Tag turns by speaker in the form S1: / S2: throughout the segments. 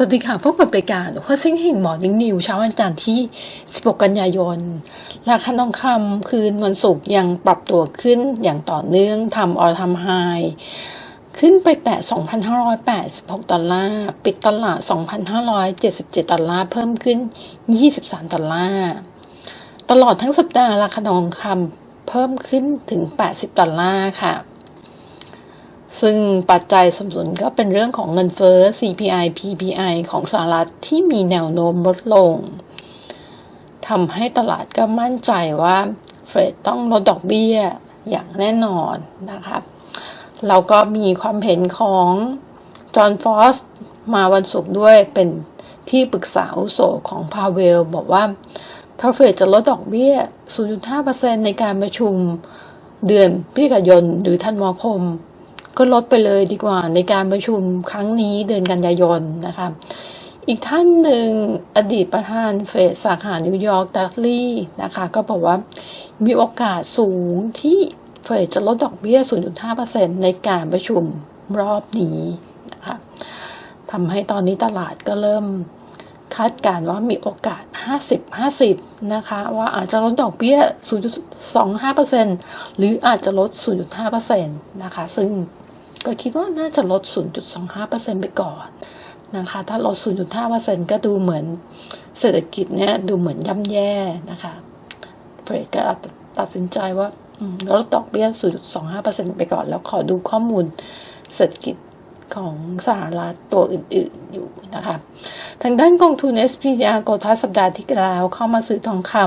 S1: สวัสดีค่ะพบกับรายการหัวซิงหิ่งหมอนิ่งนิวเช้าวันจันทร์ที่ 16 กันยายน ราคาทองคำคืนวันศุกร์ยังปรับตัวขึ้นอย่างต่อเนื่องทำออทำไฮขึ้นไปแตะ 2,586 ดอลลาร์ ปิดตลาด 2,577 ดอลลาร์ เพิ่มขึ้น 23 ดอลลาร์ ตลอดทั้งสัปดาห์ราคาทองคำเพิ่มขึ้นถึง 80 ดอลลาร์ค่ะ ซึ่งปัจจัยสนับสนก็เป็นเรื่องของเงินเฟ้อ CPI PPI ของสหรัฐที่มีแนวโน้มลดลงทำให้ตลาดก็มั่นใจว่าเฟดต้องลดดอกเบี้ยอย่างแน่นอนนะคะเราก็มีความเห็นของจอห์นฟอสมาวันศุกร์ด้วยเป็นที่ปรึกษาอุโสของพาเวล บอกว่าถ้าเฟดจะลดดอกเบี้ย 0.5%ในการประชุมเดือนพฤศจิกายนหรือธันวาคม ก็ลดไปเลยดีกว่าในการประชุมครั้งนี้เดือนกันยายนนะคะ อีกท่านหนึ่งอดีตประธานเฟดสาขานิวยอร์กดัตลี่นะคะก็บอกว่ามีโอกาสสูงที่เฟดจะลดดอกเบี้ย 0.5%ในการประชุมรอบนี้นะคะทำให้ตอนนี้ตลาดก็เริ่มคาดการณ์ว่ามีโอกาส 50-50 นะคะ ว่าอาจจะลดดอกเบี้ย 0.25%หรืออาจจะลด 0.5%นะคะ ซึ่ง ก็คิดว่าน่าจะลด 0.25%ไปก่อนนะคะ ถ้าลด 0.5%ก็ดูเหมือนเศรษฐกิจเนี่ยดูเหมือนย่ำแย่นะคะเฟดก็ตัดสินใจว่าลดดอกเบี้ย 0.25%ไปก่อน แล้วขอดูข้อมูลเศรษฐกิจของสหรัฐตัวอื่นๆอยู่นะคะ ทางด้านกองทุน SPDR โกทัสสัปดาห์ที่แล้วเข้ามาซื้อทองคำ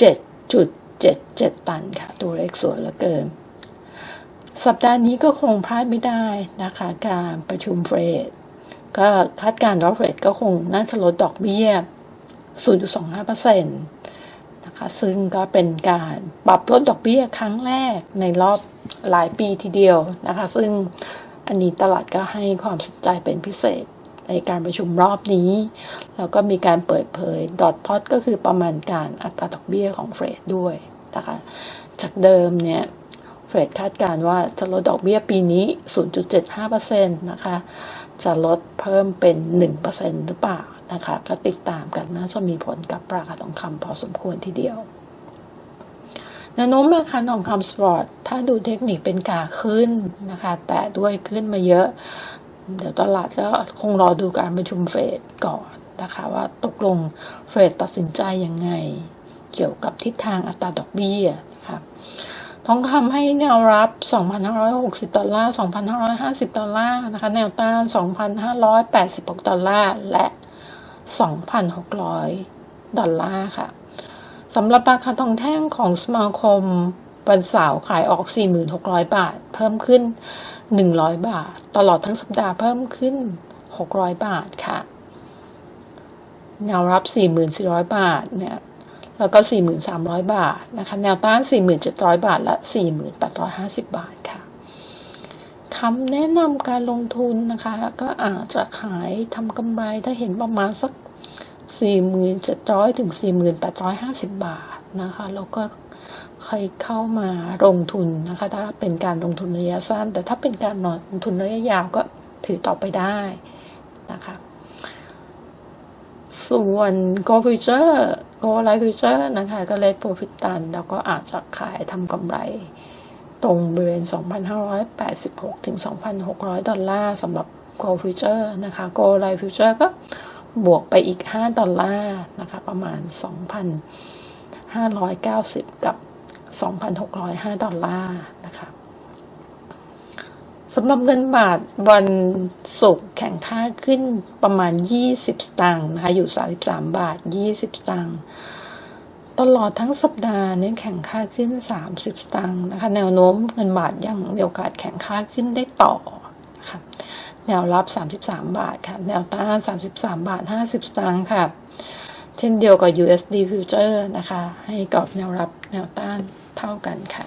S1: 7.77 ตันค่ะ ตัวเลขสวยเหลือเกิน สัปดาห์นี้ก็คงพลาดไม่ได้นะคะ การประชุมเฟดก็คาดการณ์ว่าเฟดก็คงน่าจะลดดอกเบี้ย 0.25%นะคะซึ่งก็เป็นการปรับลดดอกเบี้ยครั้งแรกในรอบหลายปีทีเดียวนะคะ ซึ่งอันนี้ตลาดก็ให้ความสนใจเป็นพิเศษในการประชุมรอบนี้ แล้วก็มีการเปิดเผยดอทพอตก็คือประมาณการอัตราดอกเบี้ยของเฟดด้วยนะคะ จากเดิมเนี่ย ฟดคาดการว่าจะลดดอกเบี้ยปีนี้ 0.75%นะคะ จะลดเพิ่มเป็น 1%หรือเปล่านะคะ ก็ติดตามกันน่าจะมีผลกับราคาทองคำพอสมควรทีเดียวแนวโน้มราคาทองคำสปอร์ตถ้าดูเทคนิคเป็นกาขึ้นนะคะ แต่ด้วยขึ้นมาเยอะ เดี๋ยวตลาดก็คงรอดูการประชุมเฟดก่อนนะคะ ว่าตกลงเฟดตัดสินใจยังไง เกี่ยวกับทิศทางอัตราดอกเบี้ยนะคะ ทองคำให้แนวรับ 2,560 ดอลลาร์ 2,550 ดอลลาร์นะคะ แนวต้าน 2,586 ดอลลาร์ และ 2,600 ดอลลาร์ค่ะ สำหรับราคาทองแท่งของสมาคมวันเสาร์ขายออก 4,600 บาท เพิ่มขึ้น 100 บาท ตลอดทั้งสัปดาห์เพิ่มขึ้น 600 บาทค่ะ แนวรับ 4,400 บาทเนี่ย แล้วก็ 4,300 บาทนะคะ แนวต้าน 4,700 บาท และ 4,850 บาทค่ะคำแนะนำการลงทุนนะคะ ก็อาจจะขายทำกำไรถ้าเห็นประมาณสัก 4,700 ถึง 4,850 บาทนะคะ แล้วก็ใครเข้ามาลงทุนนะคะ ถ้าเป็นการลงทุนระยะสั้น แต่ถ้าเป็นการลงทุนระยะยาวก็ถือต่อไปได้นะคะ ส่วน Go Future Go Life Future นะคะก็เลทโปรฟิตตันแล้วก็อาจจะขายทำกำไร ตรงบริเวณ 2,586 ถึง 2,600 ดอลลาร์สำหรับ Go Future นะคะ Go Life Future ก็บวกไปอีก 5 ดอลลาร์นะคะประมาณ 2,590 กับ 2,605 ดอลลาร์ สำหรับเงินบาทวันศุกร์แข่งค่าขึ้นประมาณ 20 สตางค์นะคะ อยู่ 33 บาท 20 สตางค์ตลอดทั้งสัปดาห์นี้แข่งค่าขึ้น 30 สตางค์นะคะ แนวโน้มเงินบาทยังมีโอกาสแข่งค่าขึ้นได้ต่อนะคะแนวรับ 33 บาทค่ะ แนวต้าน33 บาท 50 สตางค์ค่ะ เช่นเดียวกับ USD Future นะคะ ให้กรอบแนวรับแนวต้านเท่ากันค่ะ